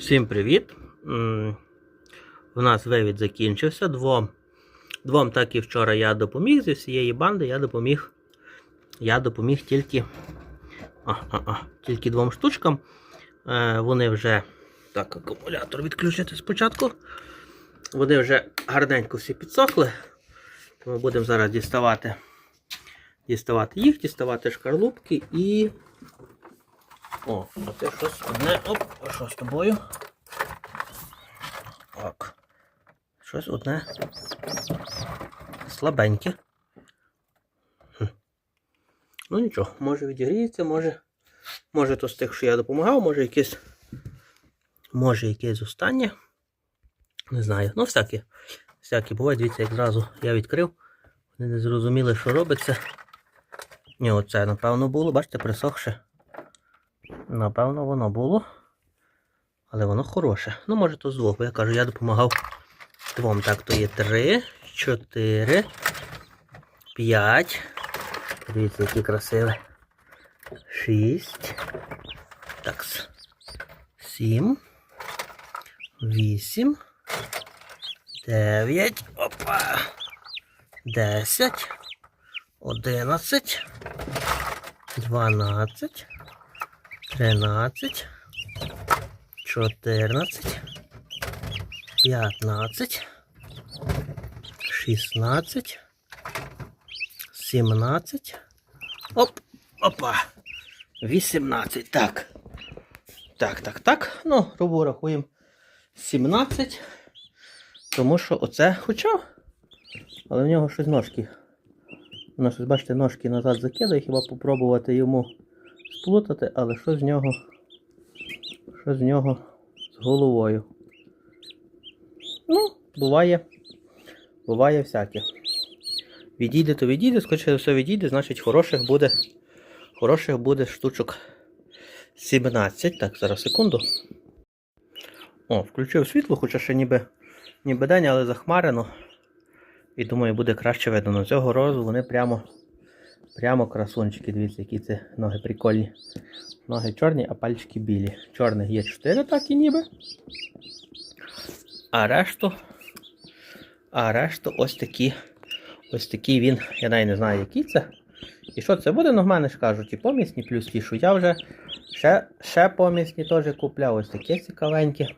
Всім привіт! У нас вивід закінчився. Двом, двом так і вчора я допоміг зі всієї банди, я допоміг. Я допоміг тільки. А, а, а, тільки двом штучкам. Е, вони вже. Так, акумулятор відключити спочатку. Вони вже гарненько всі підсохли. Тому будемо зараз діставати. Діставати їх, діставати шкарлупки і. О, а це щось одне. Оп, а що з тобою? Так. Щось одне. Слабеньке. Ну нічого, може відігріється, може. Може то з тих, що я допомагав, може якесь. Може якесь останнє. Не знаю. Ну, всякі. Всякі буває, дивіться, як зразу я відкрив. Вони не зрозуміли, що робиться. Ні, оце, напевно, було, бачите, присохше. Напевно, воно було. Але воно хороше. Ну, може, то з двох, бо я кажу, я допомагав двом. Так, то є три, чотири, п'ять. Дивіться, які красиві. Шість. Так. Сім. Вісім. Дев'ять. Опа. Десять. Одинадцять. Дванадцять. Тринадцять. Чотирнадцять. П'ятнадцять. Шістнадцять. Сімнадцять. Оп! Опа! Вісімнадцять. Так. Так, так, так. Ну, грубо рахуємо 17. Тому що оце хоча. Але в нього щось ножки. Воно щось, бачите, ножки назад закидає, хіба попробувати йому сплутати, але що з нього? Що з нього з головою? Ну, буває. Буває всяке. Відійде, то відійде, скоріше все відійде, значить хороших буде. Хороших буде штучок 17. Так, зараз секунду. О, включив світло, хоча ще ніби, ніби день, але захмарено. І думаю, буде краще видно. Но цього разу вони прямо прямо красунчики. Дивіться, які це ноги прикольні. Ноги чорні, а пальчики білі. Чорних є 4, так і ніби. А решту. А решту ось такі. Ось такий він. Я навіть не знаю, який це. І що це буде? Ну, в мене ж кажуть, і помісні плюс ті, що я вже ще, ще помісні теж купляв. Ось таке цікавеньке.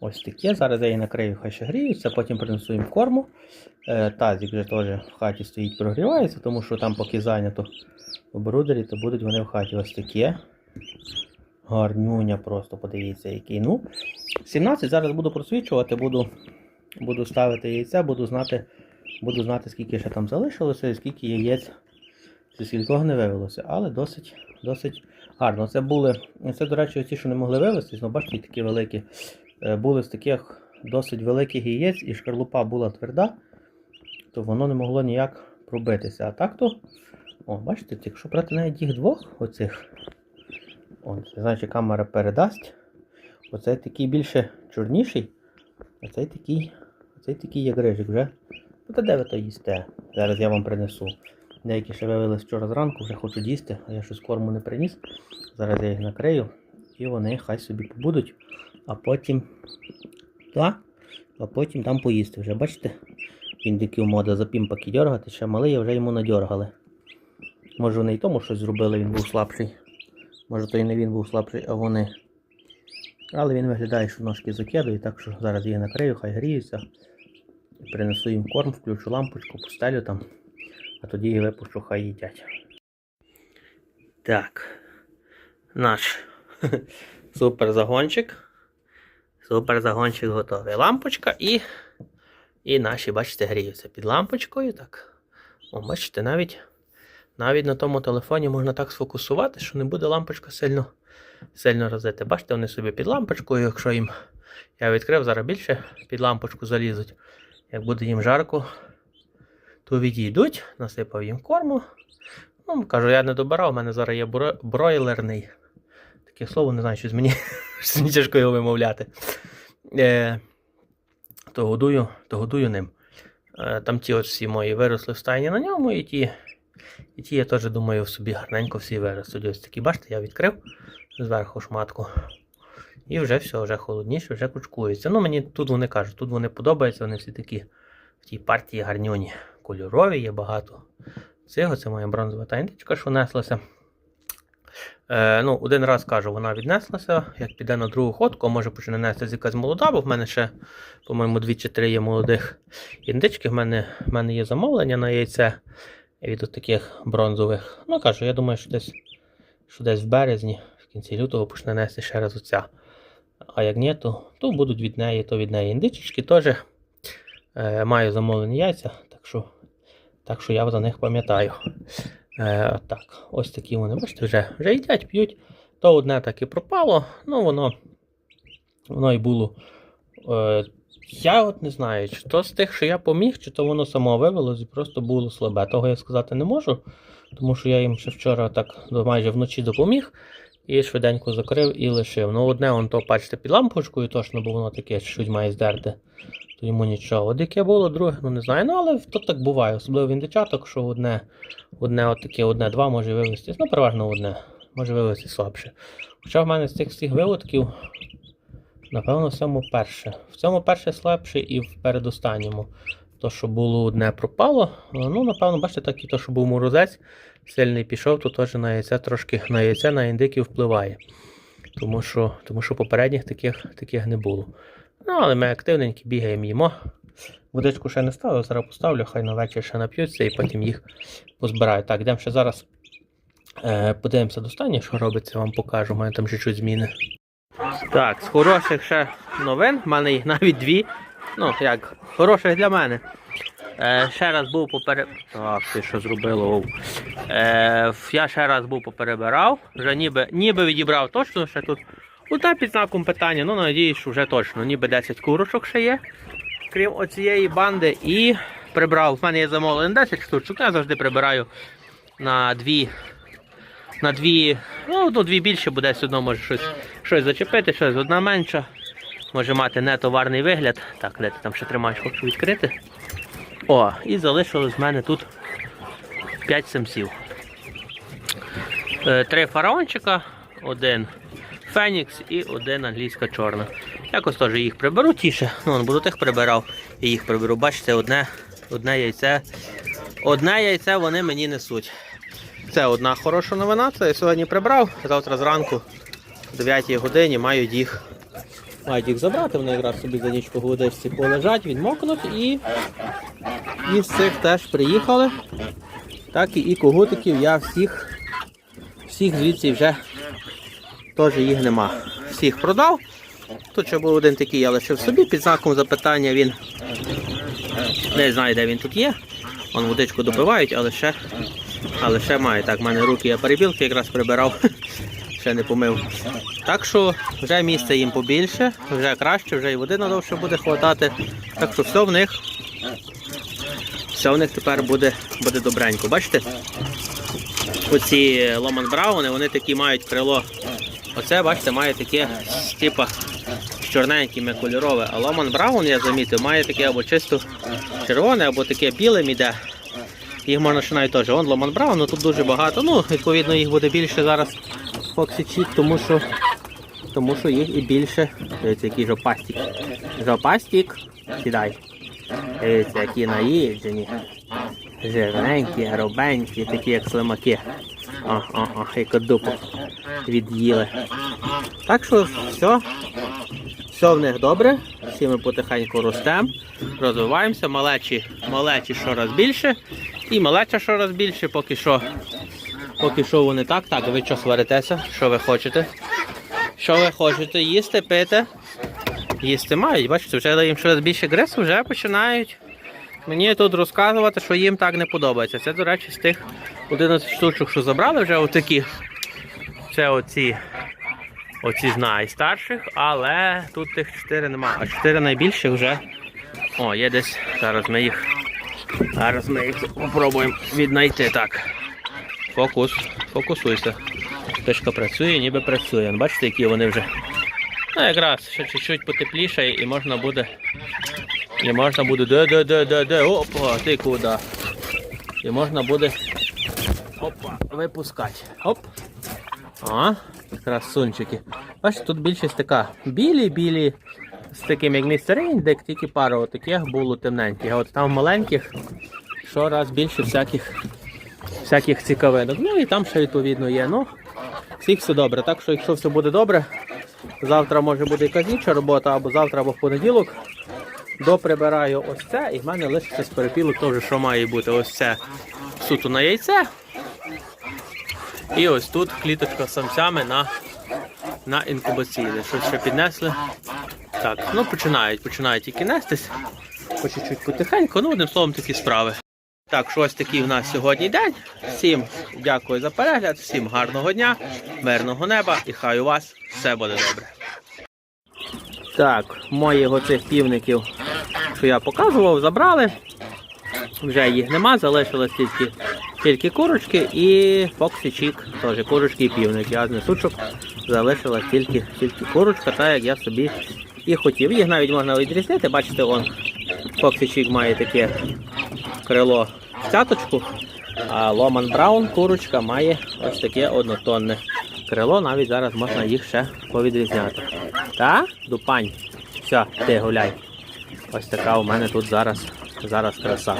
Ось таке. Зараз я її накрию, хай ще гріються, потім принесу їм корму. Е, тазик вже теж в хаті стоїть, прогрівається, тому що там поки зайнято в брудері, то будуть вони в хаті ось таке. Гарнюня просто, подивіться, який. Ну, 17 зараз буду просвічувати, буду, буду ставити яйця, буду знати, буду знати, скільки ще там залишилося і скільки яєць зі скількох не вивелося. Але досить, досить гарно. Це були, це, до речі, ті, що не могли вивезти, ну, бачите, такі великі. Е, були з таких досить великих яєць, і шкарлупа була тверда, то воно не могло ніяк пробитися. А так то, о, бачите, якщо брати навіть їх двох, оцих, о, не знаю, камера передасть. Оцей такий більше чорніший, а цей такий, оцей такий як рижик вже. Ну та де ви то їсте? Зараз я вам принесу. Деякі ще вивели вчора зранку, вже хочуть їсти, а я щось корму не приніс. Зараз я їх накрию і вони хай собі побудуть, а потім. Та, а потім там поїсти вже. Бачите? Індиків мода за пімпаки дергати, ще малий, а вже йому надергали. Може вони і тому щось зробили, він був слабший. Може то і не він був слабший, а вони. Але він виглядає, що ножки закидує, так що зараз її накрию, хай гріються. Принесу їм корм, включу лампочку, постелю там, а тоді її випущу, хай їдять. Так. Наш супер загончик. Супер загончик готовий. Лампочка і. І наші, бачите, гріються під лампочкою. Так. О, бачите, навіть навіть на тому телефоні можна так сфокусувати, що не буде лампочка сильно сильно розити. Бачите, вони собі під лампочкою, якщо їм я відкрив, зараз більше під лампочку залізуть. Як буде їм жарко, то відійдуть, насипав їм корму. Ну, кажу, я не добирав, у мене зараз є бро- бройлерний. Таке слово, не знаю, щось мені, щось тяжко його вимовляти. Е, то, годую, то годую ним. Е, там ті от всі мої виросли в стайні на ньому, і ті, і ті я теж думаю, в собі гарненько всі виростуть. Ось такі, бачите, я відкрив зверху шматку. І вже все, вже холодніше, вже кучкується. Ну, мені тут вони кажуть, тут вони подобаються, вони всі такі в тій партії гарньоні. Кольорові є багато. Цього це моя бронзова та що неслася. Е, ну, один раз кажу, вона віднеслася. Як піде на другу ходку, може почне нестись якась молода, бо в мене ще, по-моєму, дві чи три є молодих індички. В мене, в мене є замовлення на яйце від таких бронзових. Ну, кажу, я думаю, що десь, що десь в березні, в кінці лютого почне нести ще раз оця. А як ні, то, то будуть від неї, то від неї індичечки теж. Е, маю замовлені яйця, так що, так що я за них пам'ятаю. Е, так, ось такі вони, бачите, вже, вже їдять, п'ють. То одне так і пропало, ну воно, воно і було. Е, я от не знаю, чи то з тих, що я поміг, чи то воно само вивелось і просто було слабе. Того я сказати не можу, тому що я їм ще вчора так майже вночі допоміг і швиденько закрив і лишив. Ну, одне, он то, бачите, під лампочкою точно, бо воно таке чуть має здерти. То йому нічого. От яке було, друге, ну не знаю. Ну, але то так буває, особливо в індичаток, що одне, одне от таке, одне-два може вивестись. Ну, переважно одне, може вивести слабше. Хоча в мене з цих всіх виводків, напевно, в цьому перше. В цьому перше слабше і в передостанньому. То, що було одне пропало. Ну, напевно, бачите, так і то, що був морозець, сильний пішов, то теж на яйце трошки на яйце на індиків впливає. Тому що, тому що попередніх таких, таких не було. Ну, але ми активненькі бігаємо, їмо. Водичку ще не ставив, зараз поставлю, хай на вечір ще нап'ються і потім їх позбираю. Так, йдемо ще зараз. Е, подивимося до що робиться, вам покажу. У мене там ще щось зміни. Так, з хороших ще новин, в мене їх навіть дві. Ну, як, хороших для мене. Е, ще раз був попере... Так, ти що зробило? Е, я ще раз був поперебирав, вже ніби, ніби відібрав точно, ще тут одна під знаком питання, ну надіюсь, що вже точно, ніби 10 курочок ще є, крім оцієї банди, і прибрав. В мене є замовлено 10 штучок, я завжди прибираю на дві. На дві, ну, ну дві більше, бо десь одно може щось, щось зачепити, щось одна менша. Може мати не товарний вигляд. Так, де ти там ще тримаєш, хочу відкрити. О, і залишилось в мене тут 5 самців. Е, Три фараончика, один Фенікс і один англійська чорна. Якось теж їх приберу тіше. Ну, буду тих прибирав і їх приберу. Бачите, одне, одне яйце. Одне яйце вони мені несуть. Це одна хороша новина. Це я сьогодні прибрав. Завтра зранку о 9 годині мають їх. Мають їх забрати, вони якраз собі за ніч по водичці полежать, відмокнуть і, і з цих теж приїхали. Так і, і когутиків я всіх, всіх звідси вже теж їх нема. Всіх продав. Тут ще був один такий, я лишив собі під знаком запитання він не знаю, де він тут є. Вон водичку добивають, але ще, але ще має. Так, в мене руки я перебілки якраз прибирав, ще не помив. Так що вже місця їм побільше, вже краще, вже і води надовше буде хватати. Так що все в них, все в них тепер буде, буде добренько. Бачите? Оці Ломан Брауни, вони такі мають крило. Оце, бачите, має таке, типа, чорненькими кольорове. А Ломан Браун, я замітив, має таке або чисто червоне, або таке білим іде. Їх можна ще навіть теж. Вон Ломан Браун, ну тут дуже багато. Ну, відповідно, їх буде більше зараз Foxy тому що, тому що їх і більше. Дивіться, який жопастик. Жопастик. Сідай. Дивіться, які наїджені. Жирненькі, робенькі, такі як слимаки. О, о, о, яку дупу від'їли. Так що все, все в них добре. Всі ми потихеньку ростемо, розвиваємося, малечі, малечі щораз більше. І малеча щораз більше, поки що. Поки що вони так. Так, ви що сваритеся? Що ви хочете? Що ви хочете? Їсти, пити? Їсти мають, бачите, вже їм щось більше гресу, вже починають мені тут розказувати, що їм так не подобається. Це, до речі, з тих 11 штучок, що забрали вже отакі. Це оці, оці з найстарших, але тут тих 4 нема. А 4 найбільших вже. О, є десь. Зараз ми їх. Зараз ми їх спробуємо віднайти. Так. Фокус. Фокусуйся. Пишка працює, ніби працює. Бачите, які вони вже. Ну, якраз ще чуть-чуть потепліше і можна буде. І можна буде. Де, де, де, де, де. Опа, ти куди? І можна буде. Опа, випускати. Оп. А, красунчики. Бачите, тут більшість така білі-білі, з таким як містер індик, тільки пару отаких було темненьких. А от там маленьких щораз більше всяких, всяких цікавинок. Ну і там ще відповідно є. Ну, всіх все добре. Так що, якщо все буде добре, завтра може буде якась інша робота, або завтра, або в понеділок. Доприбираю ось це, і в мене лишиться з перепілок теж, що має бути ось це суто на яйце. І ось тут кліточка з самцями на, на інкубаційне. Щось ще піднесли. Так, ну починають, починають тільки нестись. По чуть-чуть потихеньку, ну одним словом такі справи. Так, що ось такий в нас сьогодні день. Всім дякую за перегляд, всім гарного дня, мирного неба і хай у вас все буде добре. Так, моїх оцих півників, що я показував, забрали. Вже їх нема, залишилось тільки, тільки курочки і Фоксі Чік, теж курочки і півники. А з несучок залишилась тільки, тільки курочка, так як я собі і хотів. Їх навіть можна відрізнити, бачите, он Фоксі Чік має таке крило в цяточку, а Ломан Браун курочка має ось таке однотонне крило, навіть зараз можна їх ще повідрізняти. Та, дупань. Все, ти гуляй. Ось така у мене тут зараз, зараз краса.